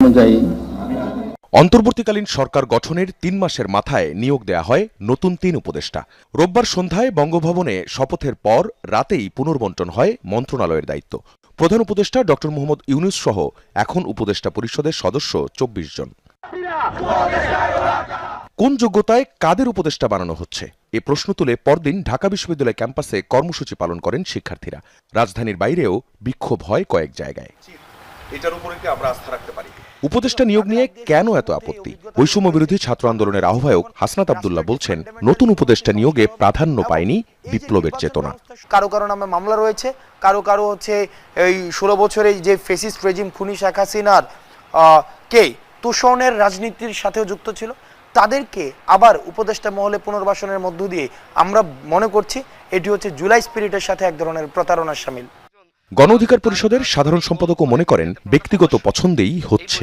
অনুযায়ী। অন্তর্বর্তীকালীন সরকার গঠনের তিন মাসের মাথায় নিয়োগ দেয়া হয় নতুন তিন উপদেষ্টা। রোববার সন্ধ্যায় বঙ্গভবনে শপথের পর রাতেই পুনর্বন্টন হয় মন্ত্রণালয়ের দায়িত্ব। প্রধান উপদেষ্টা ড. মোহাম্মদ ইউনুস সহ এখন উপদেষ্টা পরিষদের সদস্য চব্বিশ জন। কোন যোগ্যতায় কাদের উপদেষ্টা বানানো হচ্ছে? এ প্রশ্ন তুলে পরদিন ঢাকা বিশ্ববিদ্যালয় ক্যাম্পাসে কর্মসূচি পালন করেন শিক্ষার্থীরা। রাজধানীর বাইরেও বিক্ষোভ হয় কয়েক জায়গায়। এটার উপরে কি আমরা আস্থা রাখতে পারি? উপদেষ্টা নিয়োগ নিয়ে কেন এত আপত্তি? বৈষম্য বিরোধী ছাত্র আন্দোলনের আহ্বায়ক হাসনাত আবদুল্লাহ বলছেন নতুন উপদেষ্টা নিয়োগে প্রাধান্য পায়নি বিপ্লবের চেতনা। কারও কারও নামে মামলা রয়েছে কারও কারও হচ্ছে এই ষোলো বছরে যে ফেসিস্ট রেজিম খুনি শেখ হাসিনার আহ, কে? তোষণের রাজনীতির সাথেও যুক্ত ছিল। তাদেরকে আবার উপদেষ্টা মহলে পুনর্বাসনের মধ্য দিয়ে আমরা মনে করছি এটি হচ্ছে জুলাই স্পিরিটের সাথে এক ধরনের প্রতারণার সামিল। গণ অধিকার পরিষদের সাধারণ সম্পাদকও মনে করেন ব্যক্তিগত পছন্দেই হচ্ছে